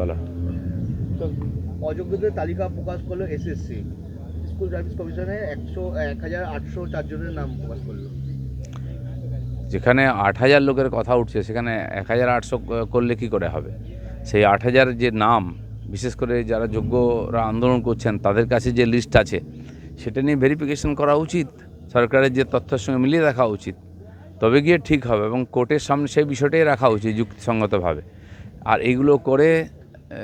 বলো। অযোগ্যদের তালিকা প্রকাশ করল এসএসসি স্কুল সার্ভিস কমিশনে একশো এক হাজার আটশো চারজনের নাম প্রকাশ করল। যেখানে আট হাজার লোকের কথা উঠছে সেখানে এক হাজার আটশো করলে কি করে হবে? সেই আট হাজার যে নাম বিশেষ করে যারা যোগ্যরা আন্দোলন করছেন তাদের কাছে যে লিস্ট আছে সেটা নিয়ে ভেরিফিকেশন করা উচিত সরকারের যে তথ্যের সঙ্গে মিলিয়ে রাখা উচিত। তবে গিয়ে ঠিক হবে এবং কোর্টের সামনে সেই বিষয়টাই রাখা উচিত যুক্তিসঙ্গতভাবে। আর এইগুলো করে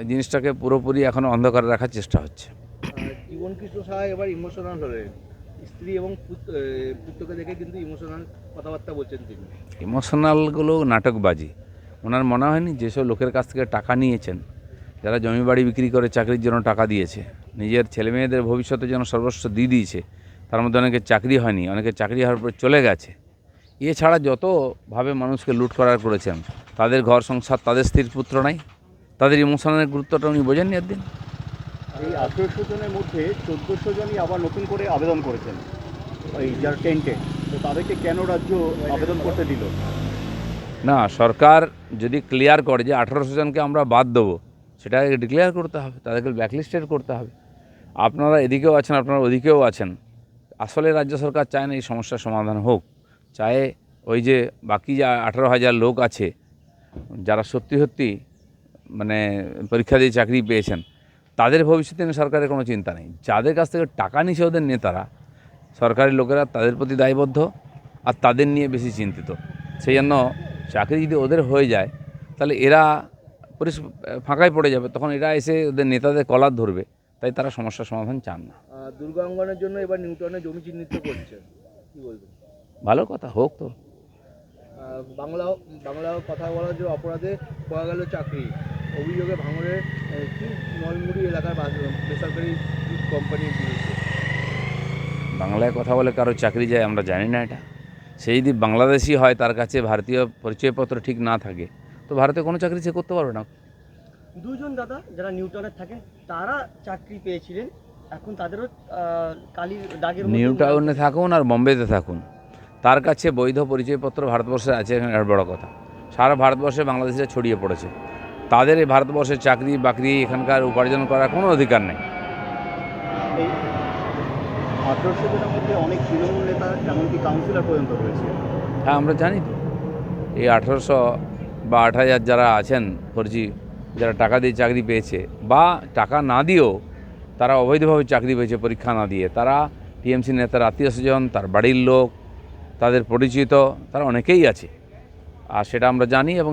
জিনিসটাকে পুরোপুরি এখন অন্ধকারে রাখার চেষ্টা হচ্ছে। জীবন কৃষ্ণ সাহা এবার ইমোশনাল হলেন স্ত্রী এবং পুত্রকে দেখে কিন্তু ইমোশনাল কথাবার্তা বলছেন তিনি। ইমোশনালগুলো নাটকবাজি। ওনার মনে হয়নি যেসব লোকের কাছ থেকে টাকা নিয়েছেন। যারা জমি বাড়ি বিক্রি করে চাকরির জন্য টাকা দিয়েছে। নিজের ছেলে মেয়েদের ভবিষ্যতে যেন সর্বস্ব দিয়ে দিয়েছে তার মধ্যে অনেকে চাকরি হয়নি অনেকের চাকরি হওয়ার পর চলে গেছে। এছাড়া যতভাবে মানুষকে লুট করার করেছেন তাদের ঘর সংসার তাদের স্ত্রীর পুত্র নাই। তাদের ইমোশনালের গুরুত্বটা উনি বোঝেননি একদিন। এই আঠেরোশো জনের মধ্যে চোদ্দোশো জনই আবার নতুন করে আবেদন করেছেন এই যার টেন্টে। তো তাদেরকে কেন রাজ্য আবেদন করতে দিল? না সরকার যদি ক্লিয়ার করে যে আঠারোশো জনকে আমরা বাদ দেবো সেটাকে ডিক্লেয়ার করতে হবে তাদেরকে ব্ল্যাকলিস্টেড করতে হবে। আপনারা এদিকেও আছেন আপনারা ওদিকেও আছেন। আসলে রাজ্য সরকার চায় না এই সমস্যার সমাধান হোক। চায় ওই যে বাকি যা আঠারো হাজার লোক আছে যারা সত্যি সত্যি মানে পরীক্ষা দিয়ে চাকরি পেয়েছেন তাদের ভবিষ্যতে নিয়ে সরকারের কোনো চিন্তা নেই। যাদের কাছ থেকে টাকা নিছে ওদের নেতারা সরকারি লোকেরা তাদের প্রতি দায়বদ্ধ আর তাদের নিয়ে বেশি চিন্তিত। সেই জন্য চাকরি যদি ওদের হয়ে যায় তাহলে এরা পরিস ফাঁকায় পড়ে যাবে। তখন এরা এসে ওদের নেতাদের কলার ধরবে তাই তারা সমস্যার সমাধান চান না। দুর্গাঙ্গনের জন্য এবার নিউটনের জমি চিহ্নিত করছে কি বলবেন? ভালো কথা হোক তো। বাংলা বাংলা কথা বলার যে অপরাধে পাওয়া গেল চাকরি। অভিযোগে ভাঙড়ের কি এলাকার বাস- বেসরকারি কোম্পানি বিরুদ্ধে বাংলায় কথা বলে কারও চাকরি যায় আমরা জানি না এটা। সেই যদি বাংলাদেশি হয় তার কাছে ভারতীয় পরিচয়পত্র ঠিক না থাকে তো ভারতে কোনো চাকরি সে করতে পারবে না। দুজন দাদা যারা নিউটনের থাকেন তারা চাকরি পেয়েছিলেন। এখন তাদেরও কালির দাগের মধ্যে নিউ উল্লেখ- টাউনে থাকুন আর বোম্বেতে থাকুন। তার কাছে বৈধ পরিচয়পত্র ভারতবর্ষে আছে এখানে বড় কথা। সারা ভারতবর্ষে বাংলাদেশিরা ছড়িয়ে পড়েছে। তাদের এই ভারতবর্ষে চাকরি বাকরি এখানকার উপার্জন করার কোনো অধিকার নেই। এই আঠেরোশো জনের মধ্যে অনেক তৃণমূল নেতা এমনকি কাউন্সিলর পর্যন্ত রয়েছে। হ্যাঁ আমরা জানি তো। এই আঠারোশো বা আট হাজার যারা আছেন ফর্জি যারা টাকা দিয়ে চাকরি পেয়েছে বা টাকা না দিয়েও তারা অবৈধভাবে চাকরি পেয়েছে পরীক্ষা না দিয়ে তারা টিএমসি নেতার আত্মীয় স্বজন তার বাড়ির লোক তাদের পরিচিত তারা অনেকেই আছে। আর সেটা আমরা জানি এবং